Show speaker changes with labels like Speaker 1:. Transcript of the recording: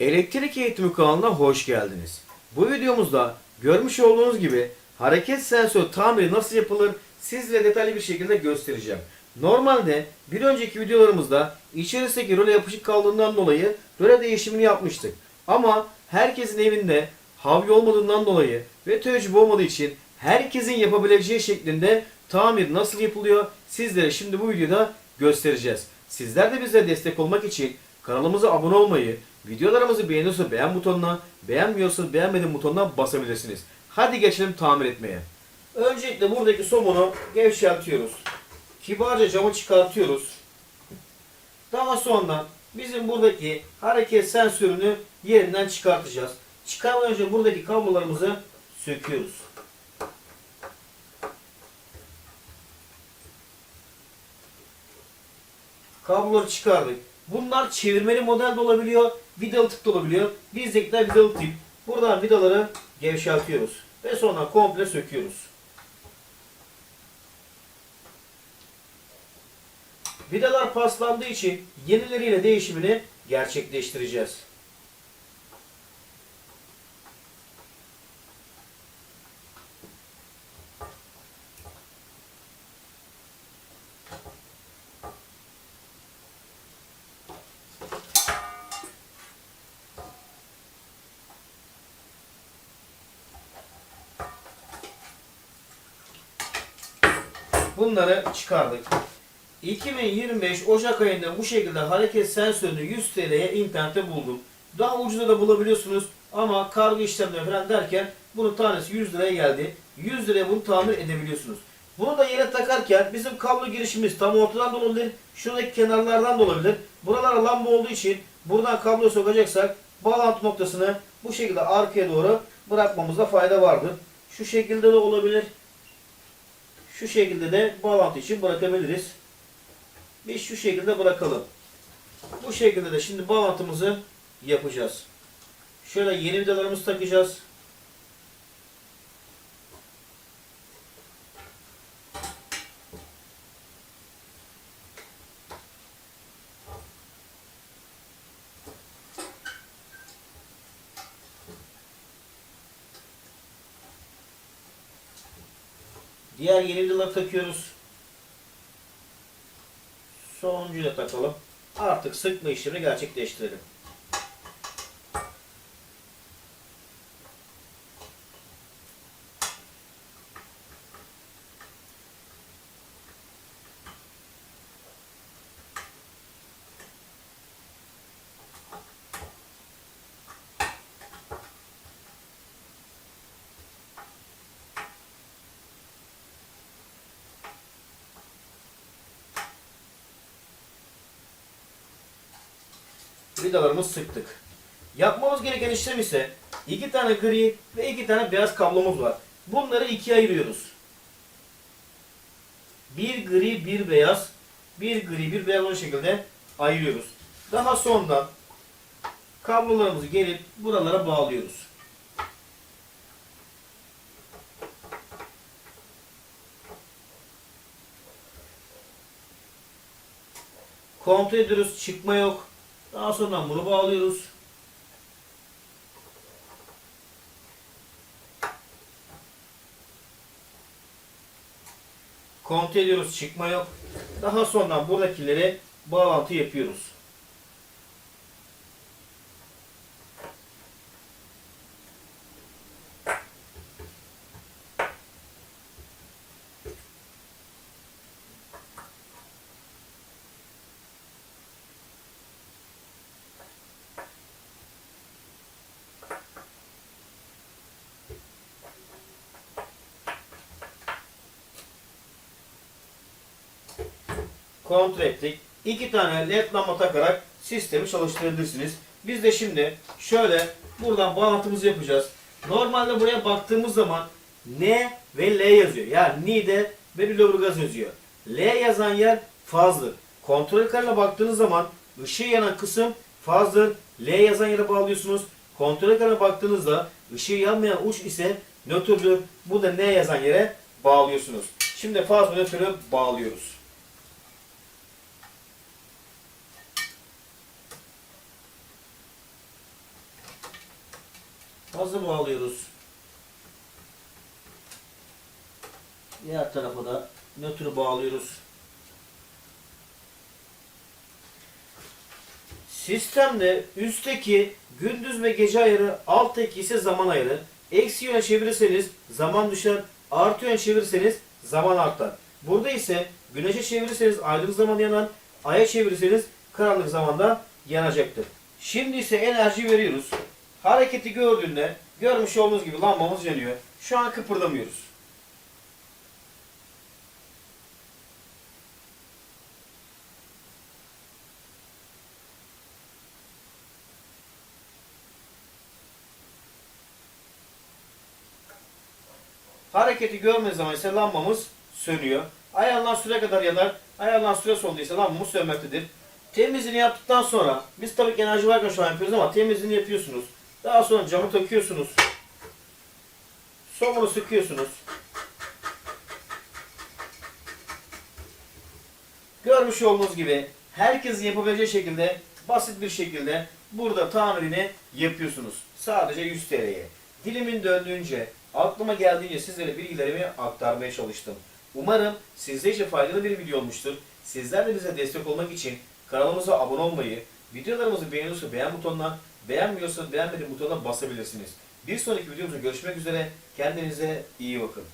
Speaker 1: Elektrik Eğitimi kanalına hoş geldiniz. Bu videomuzda görmüş olduğunuz gibi hareket sensör tamiri nasıl yapılır sizlere detaylı bir şekilde göstereceğim. Normalde bir önceki videolarımızda içerisindeki röle yapışık kaldığından dolayı röle değişimini yapmıştık. Ama herkesin evinde havlu olmadığından dolayı ve tecrübe olmadığı için herkesin yapabileceği şeklinde tamir nasıl yapılıyor sizlere şimdi bu videoda göstereceğiz. Sizler de bize destek olmak için kanalımıza abone olmayı, videolarımızı beğeniyorsa beğen butonuna, beğenmiyorsa beğenmedim butonuna basabilirsiniz. Hadi geçelim tamir etmeye. Öncelikle buradaki somunu gevşeltiyoruz. Kibarca camı çıkartıyoruz. Daha sonra bizim buradaki hareket sensörünü yerinden çıkartacağız. Çıkarmadan önce buradaki kablolarımızı söküyoruz. Kabloları çıkardık. Bunlar çevirmeli model de olabiliyor, vidalı tip de olabiliyor. Bizdekiler vidalı tip. Buradan vidaları gevşeltiyoruz. Ve sonra komple söküyoruz. Vidalar paslandığı için yenileriyle değişimini gerçekleştireceğiz. Bunları çıkardık. 2025 Ocak ayında bu şekilde hareket sensörünü 100 TL'ye internette buldum. Daha ucuza da bulabiliyorsunuz ama kargo işlemleri falan derken bunun tanesi 100 liraya geldi. 100 liraya bunu tamir edebiliyorsunuz. Bunu da yere takarken bizim kablo girişimiz tam ortadan da olabilir, şuradaki kenarlardan da olabilir. Buralar lamba olduğu için buradan kabloyu sokacaksak bağlantı noktasını bu şekilde arkaya doğru bırakmamızda fayda vardır. Şu şekilde de olabilir. Şu şekilde de bağlantı için bırakabiliriz. Biz şu şekilde bırakalım. Bu şekilde de şimdi bağlantımızı yapacağız. Şöyle yeni vidalarımızı takacağız. Diğer yeni vidaları takıyoruz. Sonuncuyu da takalım. Artık sıkma işlemini gerçekleştirelim. Vidalarımızı sıktık. Yapmamız gereken işlem ise iki tane gri ve iki tane beyaz kablomuz var. Bunları ikiye ayırıyoruz. Bir gri, bir beyaz, bir gri, bir beyaz o şekilde ayırıyoruz. Daha sonra kablolarımızı gelip buralara bağlıyoruz. Kontrol ediyoruz, çıkma yok. Daha sonra bunu bağlıyoruz. Kontrol ediyoruz çıkma yok. Daha sonra buradakileri bağlantı yapıyoruz. Kontrol ettik. İki tane led lamba takarak sistemi çalıştırabilirsiniz. Biz de şimdi şöyle buradan bağlantımızı yapacağız. Normalde buraya baktığımız zaman N ve L yazıyor. Yani Nide ve bir Lüleburgaz yazıyor. L yazan yer fazdır. Kontrol ekranına baktığınız zaman ışığı yanan kısım fazdır. L yazan yere bağlıyorsunuz. Kontrol ekranına baktığınızda ışığı yanmayan uç ise nötrdür. Bu da N yazan yere bağlıyorsunuz. Şimdi faz ve nötrü bağlıyoruz. Fazla bağlıyoruz. Diğer tarafa da nötrü bağlıyoruz. Sistemde üstteki gündüz ve gece ayarı, alttaki ise zaman ayarı. Eksi yöne çevirirseniz zaman düşer, artı yöne çevirirseniz zaman artar. Burada ise güneşe çevirirseniz aydınlık zaman yanar, aya çevirirseniz karanlık zamanda yanacaktır. Şimdi ise enerji veriyoruz. Hareketi gördüğünde görmüş olduğunuz gibi lambamız yanıyor. Şu an kıpırdamıyoruz. Hareketi görmediği zaman ise lambamız sönüyor. Ayarlanan süre kadar yanar. Ayarlanan süre solduysa lambamız sönmektedir. Temizliğini yaptıktan sonra, biz tabii ki enerji varken şu an yapıyoruz ama temizliğini yapıyorsunuz. Daha sonra camı takıyorsunuz. Somunu sıkıyorsunuz. Görmüş olduğunuz gibi herkesin yapabileceği şekilde basit bir şekilde burada tamirini yapıyorsunuz. Sadece 100 TL'ye. Dilimin döndüğünce, aklıma geldiğince sizlere bilgilerimi aktarmaya çalıştım. Umarım sizler için faydalı bir video olmuştur. Sizler de bize destek olmak için kanalımıza abone olmayı, videolarımızı beğeniyorsa beğen butonuna, beğenmiyorsa beğenmedim butonuna basabilirsiniz. Bir sonraki videomuzda görüşmek üzere. Kendinize iyi bakın.